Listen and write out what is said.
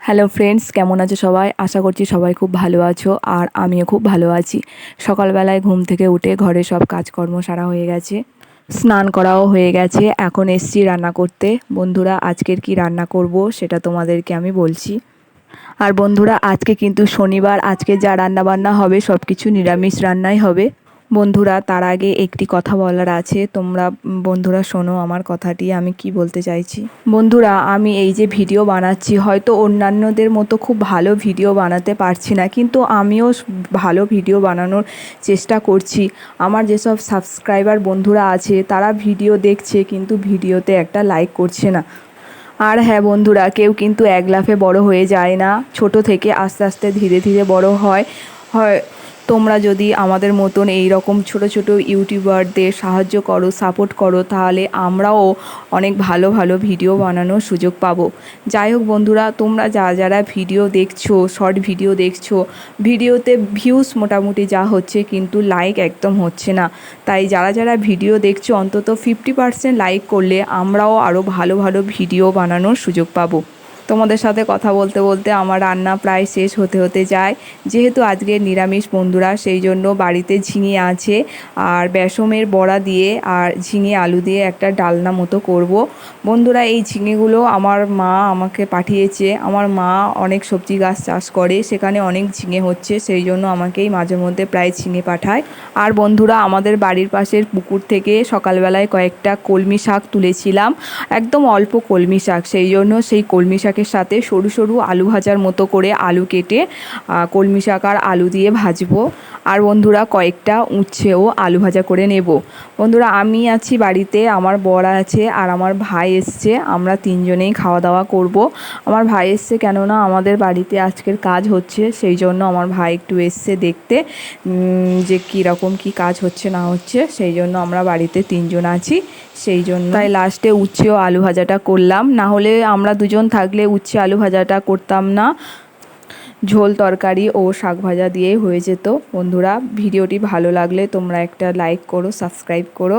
Hello friends কেমন আছো সবাই? আশা করছি সবাই খুব ভালো আছো আর আমিও খুব ভালো আছি। সকালবেলায় ঘুম থেকে উঠে ঘরে সব কাজকর্ম সারা হয়ে গেছে। স্নান করাও হয়ে গেছে। এখন এসছি রান্না করতে। বন্ধুরা, আজকের কি রান্না করব সেটা তোমাদেরকে আমি বলছি। আর বন্ধুরা, আজকে কিন্তু শনিবার। আজকে যা রান্না বান্না হবে সব কিছু নিরামিষ রান্নাই হবে। বন্ধুরা, তার আগে একটি কথা বলার আছে। তোমরা, বন্ধুরা, শোনো আমার কথাটি, আমি কি বলতে চাইছি? বন্ধুরা, আমি এই যে ভিডিও বানাচ্ছি, হয়তো অন্যান্যদের মতো খুব ভালো ভিডিও বানাতে পারছি না, কিন্তু আমিও ভালো ভিডিও বানানোর চেষ্টা করছি। আমার যেসব সাবস্ক্রাইবার বন্ধুরা আছে, তারা ভিডিও দেখছে, কিন্তু ভিডিওতে একটা লাইক করছে না। আর হ্যাঁ বন্ধুরা, কেউ কিন্তু এক লাফে বড় হয়ে যায় না। ছোট থেকে আস্তে আস্তে ধীরে ধীরে বড় হয়। হয় তোমরা যদি আমাদের মতন এই রকম ছোট ছোট ইউটিউবারদের সাহায্য করো সাপোর্ট করো, তাহলে আমরাও অনেক ভালো ভালো ভিডিও বানানোর সুযোগ পাবো। যাই হোক বন্ধুরা, তোমরা যা যারা ভিডিও দেখছ শর্ট ভিডিও দেখছ, ভিডিওতে ভিউস মোটামুটি যা হচ্ছে কিন্তু লাইক একদম হচ্ছে না। তাই যারা যারা ভিডিও দেখছ, অন্তত ফিফটি পার্সেন্ট লাইক করলে আমরাও আরও ভালো ভালো ভিডিও বানানোর সুযোগ পাবো। তোমাদের সাথে কথা বলতে বলতে আমার রান্না প্রায় শেষ হতে হতে যায়। যেহেতু আজকে নিরামিষ বন্ধুরা, সেই জন্য বাড়িতে ঝিঙে আছে আর বেসমের বড়া দিয়ে আর ঝিঙে আলু দিয়ে একটা ডালনা মতো করব। বন্ধুরা, এই ঝিঙেগুলো আমার মা আমাকে পাঠিয়েছে। আমার মা অনেক সবজি গাছ চাষ করে, সেখানে অনেক ঝিঙে হচ্ছে, সেই জন্য আমাকেই মাঝে মধ্যে প্রায় ঝিঙে পাঠায়। আর বন্ধুরা, আমাদের বাড়ির পাশের পুকুর থেকে সকালবেলায় কয়েকটা কলমি শাক তুলেছিলাম, একদম অল্প কলমি শাক, সেই জন্য সেই কলমি শাকের সাথে সরু সরু আলু ভাজার মতো করে আলু কেটে কলমি শাক আর আলু দিয়ে ভাজবো। আর বন্ধুরা, কয়েকটা উচ্ছেও আলু ভাজা করে নেব। বন্ধুরা, আমি আছি বাড়িতে, আমার বর আছে আর আমার ভাই এসছে। আমরা তিনজনেই খাওয়া দাওয়া করব। আমার ভাই এসছে কেননা আমাদের বাড়িতে আজকের কাজ হচ্ছে, সেই জন্য আমার ভাই একটু এসছে দেখতে যে কীরকম কী কাজ হচ্ছে না হচ্ছে, সেই জন্য আমরা বাড়িতে তিনজন আছি, সেই জন্য। তাই লাস্টে উচ্ছে ও আলু ভাজাটা করলাম। না হলে আমরা দুজন থাকলে উচ্ছে আলু ভাজাটা করতাম না। ঝোল, তরকারি ও শাক ভাজা দিয়েই হয়ে যেত। বন্ধুরা, ভিডিওটি ভালো লাগলে তোমরা একটা লাইক করো সাবস্ক্রাইব করো।